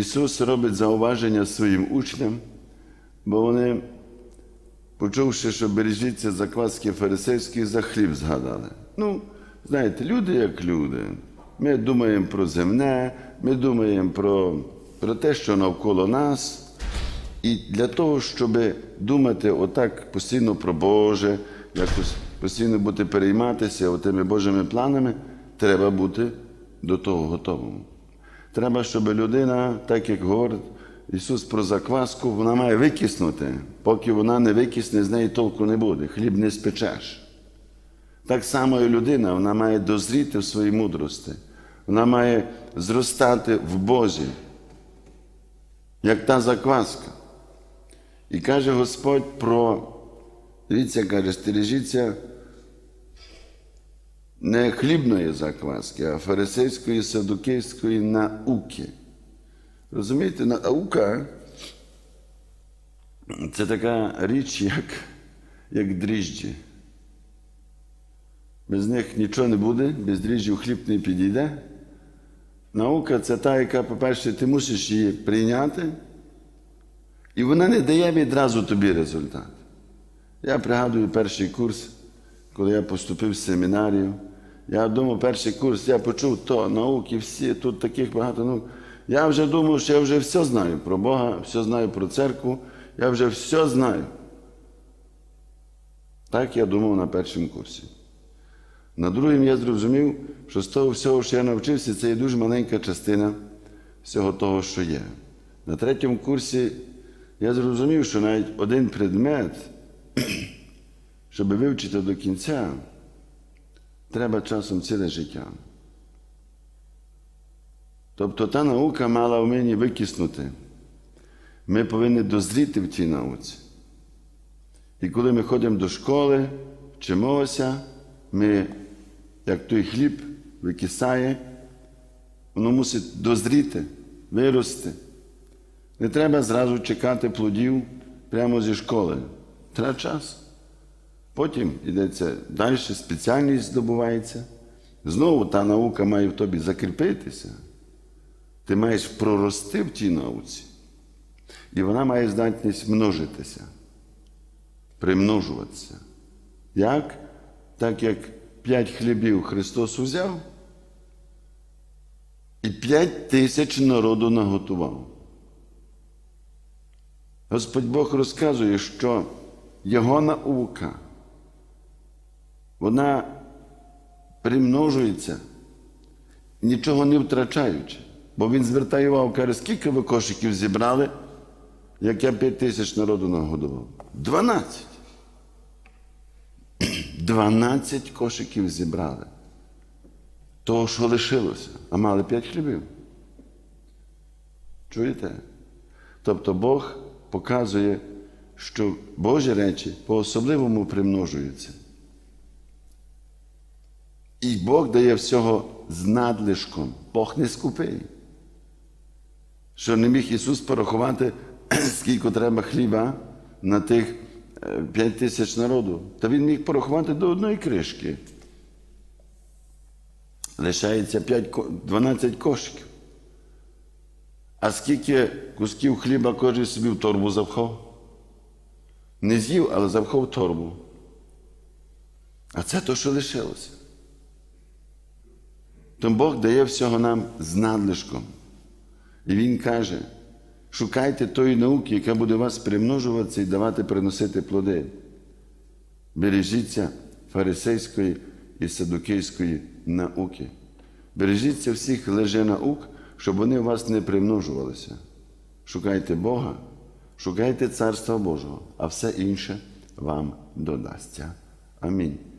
Ісус робить зауваження своїм учням, бо вони, почувши, що бережіться закваски фарисейської, за хліб згадали. Ну, знаєте, люди як люди. Ми думаємо про земне, ми думаємо про, про те, що навколо нас. І для того, щоб думати отак постійно про Боже, якось постійно бути перейматися тими Божими планами, треба бути до того готовим. Треба, щоб людина, так як говорить Ісус про закваску, вона має викиснути. Поки вона не викисне, з неї толку не буде. Хліб не спечеш. Так само і людина, вона має дозріти в своїй мудрості. Вона має зростати в Бозі, як та закваска. І каже Господь про, дивіться, каже, стережіться не хлібної закваски, а фарисейської садукейської науки. Розумієте, наука це така річ, як, як дріжджі. Без них нічого не буде, без дріжджів хліб не підійде. Наука це та, яка, по-перше, ти мусиш її прийняти, і вона не дає відразу тобі результат. Я пригадую перший курс, коли я поступив в семінарію. Я думав, перший курс, я почув то, науки, всі, тут таких багато наук. Я вже думав, що я вже все знаю про Бога, все знаю про церкву, я вже все знаю. Так я думав на першому курсі. На другому я зрозумів, що з того всього, що я навчився, це є дуже маленька частина всього того, що є. На третьому курсі я зрозумів, що навіть один предмет, щоб вивчити до кінця, треба часом ціле життя. Тобто та наука мала в мені викиснути. Ми повинні дозріти в цій науці. І коли ми ходимо до школи, вчимося, ми, як той хліб викисає, воно мусить дозріти, вирости. Не треба зразу чекати плодів прямо зі школи. Треба час. Потім йдеться далі, спеціальність здобувається. Знову та наука має в тобі закріпитися. Ти маєш прорости в тій науці. І вона має здатність множитися, примножуватися. Як? Так як п'ять хлібів Христос узяв, і п'ять тисяч народу наготував. Господь Бог розказує, що Його наука, вона примножується, нічого не втрачаючи. Бо він звертає увагу, каже, скільки ви кошиків зібрали, як я п'ять тисяч народу нагодував? Дванадцять. Дванадцять кошиків зібрали. Того, що лишилося, а мали п'ять хлібів. Чуєте? Тобто Бог показує, що Божі речі по-особливому примножуються. І Бог дає всього з надлишком. Бог не скупий. Що не міг Ісус порахувати, скільки треба хліба на тих е, п'ять тисяч народу. Та Він міг порахувати до одної кришки. Лишається 5, 12 кошиків. А скільки кусків хліба кожен собі в торбу запхав? Не з'їв, але запхав в торбу. А це то, що лишилося. То Бог дає всього нам з надлишком. І Він каже: шукайте тої науки, яка буде вас примножуватися і давати приносити плоди. Бережіться фарисейської і садукейської науки. Бережіться всіх лженаук, щоб вони у вас не примножувалися. Шукайте Бога, шукайте Царства Божого, а все інше вам додасться. Амінь.